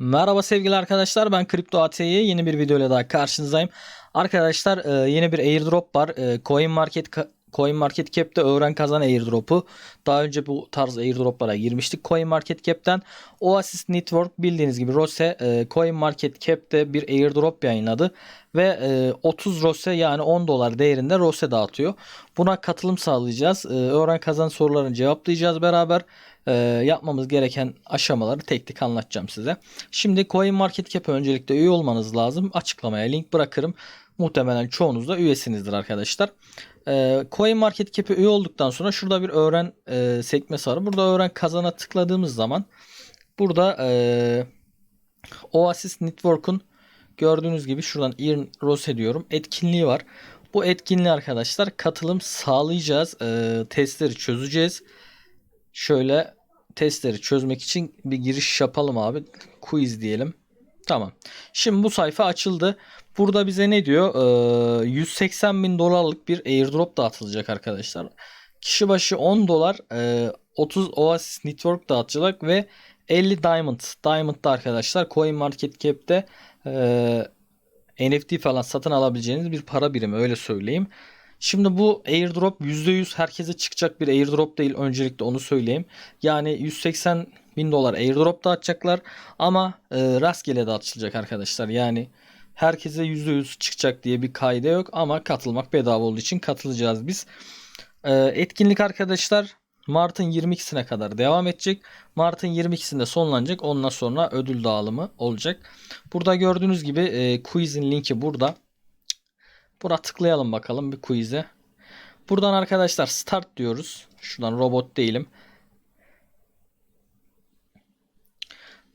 Merhaba sevgili arkadaşlar ben Kripto AT'ye yeni bir video ile daha karşınızdayım. Arkadaşlar e, yeni bir airdrop var. E, Coin Market Coin Market Cap'te öğren kazan airdrop'u. Daha önce bu tarz airdrop'lara girmiştik Coin Market Cap'ten. Oasis Network bildiğiniz gibi Rose e, Coin Market Cap'te bir airdrop yayınladı ve e, 30 Rose yani 10 dolar değerinde Rose dağıtıyor. Buna katılım sağlayacağız. E, öğren kazan sorularını cevaplayacağız beraber. E, yapmamız gereken aşamaları tek tek anlatacağım size. Şimdi Coin Market Cap'e öncelikle üye olmanız lazım. Açıklamaya link bırakırım. Muhtemelen çoğunuz da üyesinizdir arkadaşlar. E, Coin Market Cap'e üye olduktan sonra şurada bir öğren e, sekmesi var. Burada öğren kazana tıkladığımız zaman burada e, Oasis Network'un gördüğünüz gibi şuradan Earn Rose diyorum. Etkinliği var. Bu etkinliğe arkadaşlar katılım sağlayacağız. E, testleri çözeceğiz. Şöyle testleri çözmek için bir giriş yapalım abi. Quiz diyelim. Tamam. Şimdi bu sayfa açıldı. Burada bize ne diyor? Ee, 180 bin dolarlık bir airdrop dağıtılacak arkadaşlar. Kişi başı 10 dolar e, 30 Oasis Network dağıtılacak ve 50 Diamond. Diamond da arkadaşlar Coin Market Cap'te e, NFT falan satın alabileceğiniz bir para birimi öyle söyleyeyim. Şimdi bu airdrop %100 herkese çıkacak bir airdrop değil. Öncelikle onu söyleyeyim. Yani 180 bin dolar airdrop dağıtacaklar ama e, rastgele dağıtılacak arkadaşlar. Yani herkese %100 çıkacak diye bir kaide yok ama katılmak bedava olduğu için katılacağız biz. E, etkinlik arkadaşlar Mart'ın 22'sine kadar devam edecek. Mart'ın 22'sinde sonlanacak. Ondan sonra ödül dağılımı olacak. Burada gördüğünüz gibi e, quizin linki burada. Buna tıklayalım bakalım bir quiz'e. Buradan arkadaşlar start diyoruz. Şuradan robot değilim.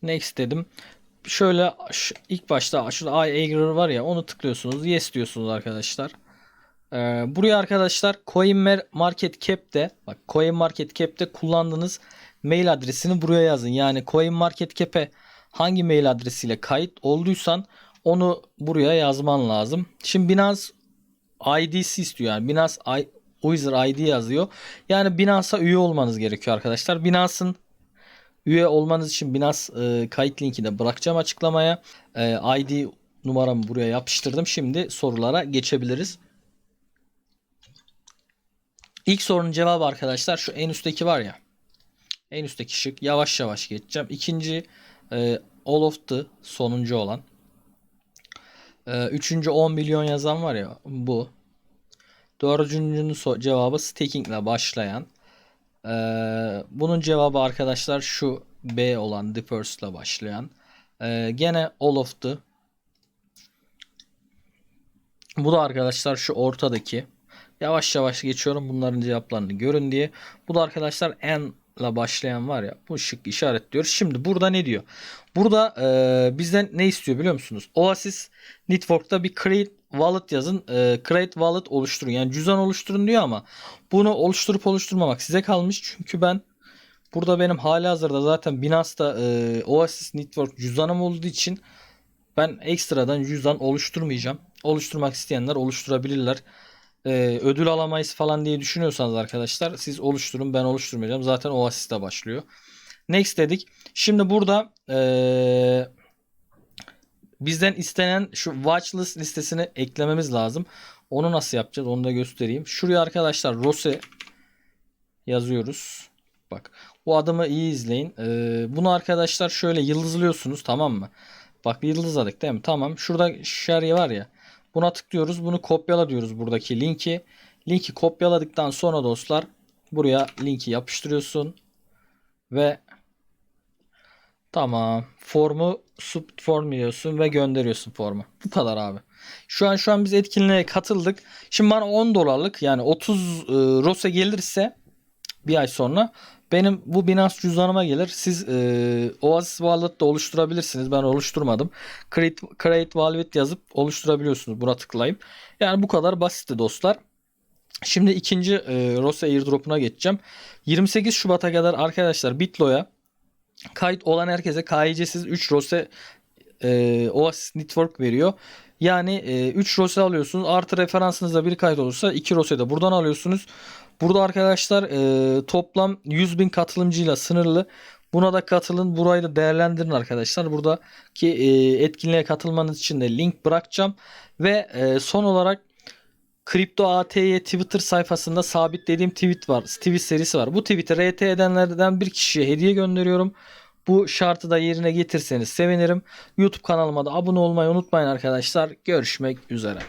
Next dedim. Şöyle ilk başta şurada I agree var ya onu tıklıyorsunuz. Yes diyorsunuz arkadaşlar. Ee, buraya arkadaşlar Coin Mar- Market Cap'te bak Coin Market Cap'te kullandığınız mail adresini buraya yazın. Yani Coin Market Cap'e hangi mail adresiyle kayıt olduysan onu buraya yazman lazım. Şimdi Binance ID'si istiyor yani Binance I, User ID yazıyor. Yani Binance'a üye olmanız gerekiyor arkadaşlar. Binance'ın üye olmanız için Binance e, kayıt linkini bırakacağım açıklamaya. E, ID numaramı buraya yapıştırdım. Şimdi sorulara geçebiliriz. İlk sorunun cevabı arkadaşlar şu en üstteki var ya. En üstteki şık. Yavaş yavaş geçeceğim. İkinci e, all of the sonuncu olan. E, üçüncü 10 milyon yazan var ya bu. Dördüncünün so- cevabı staking ile başlayan. E, bunun cevabı arkadaşlar şu B olan first ile başlayan. E, gene all of the. Bu da arkadaşlar şu ortadaki. Yavaş yavaş geçiyorum bunların cevaplarını görün diye. Bu da arkadaşlar n ile başlayan var ya bu şık işaretliyor. Şimdi burada ne diyor? Burada e, bizden ne istiyor biliyor musunuz? Oasis Network'ta bir create wallet yazın. E, create wallet oluşturun. Yani cüzdan oluşturun diyor ama bunu oluşturup oluşturmamak size kalmış. Çünkü ben burada benim hali hazırda zaten Binance'da e, Oasis Network cüzdanım olduğu için ben ekstradan cüzdan oluşturmayacağım. Oluşturmak isteyenler oluşturabilirler e, ödül alamayız falan diye düşünüyorsanız arkadaşlar siz oluşturun ben oluşturmayacağım. Zaten Oasis'te başlıyor. Next dedik. Şimdi burada e, bizden istenen şu watchlist listesini eklememiz lazım. Onu nasıl yapacağız onu da göstereyim. Şuraya arkadaşlar Rose yazıyoruz. Bak bu adımı iyi izleyin. E, bunu arkadaşlar şöyle yıldızlıyorsunuz tamam mı? Bak yıldızladık değil mi? Tamam. Şurada şerye var ya. Buna tıklıyoruz. Bunu kopyala diyoruz buradaki linki. Linki kopyaladıktan sonra dostlar buraya linki yapıştırıyorsun. Ve tamam. Formu subform diyorsun ve gönderiyorsun formu. Bu kadar abi. Şu an şu an biz etkinliğe katıldık. Şimdi bana 10 dolarlık yani 30 e, Rose gelirse bir ay sonra benim bu Binance cüzdanıma gelir. Siz e, Oasis Wallet'ta oluşturabilirsiniz. Ben oluşturmadım. Create, create Wallet yazıp oluşturabiliyorsunuz. Buna tıklayıp. Yani bu kadar basitti dostlar. Şimdi ikinci e, Rose airdrop'una geçeceğim. 28 Şubat'a kadar arkadaşlar Bitlo'ya kayıt olan herkese KYC'siz 3 Rose e, Oasis Network veriyor. Yani e, 3 Rose alıyorsunuz. Artı referansınızda bir kayıt olursa 2 Rose de buradan alıyorsunuz. Burada arkadaşlar e, toplam 100 bin katılımcıyla sınırlı. Buna da katılın. Burayı da değerlendirin arkadaşlar. Buradaki e, etkinliğe katılmanız için de link bırakacağım. Ve e, son olarak Kripto ATY Twitter sayfasında sabitlediğim tweet var. Tweet serisi var. Bu tweet'i RT edenlerden bir kişiye hediye gönderiyorum. Bu şartı da yerine getirseniz sevinirim. YouTube kanalıma da abone olmayı unutmayın arkadaşlar. Görüşmek üzere.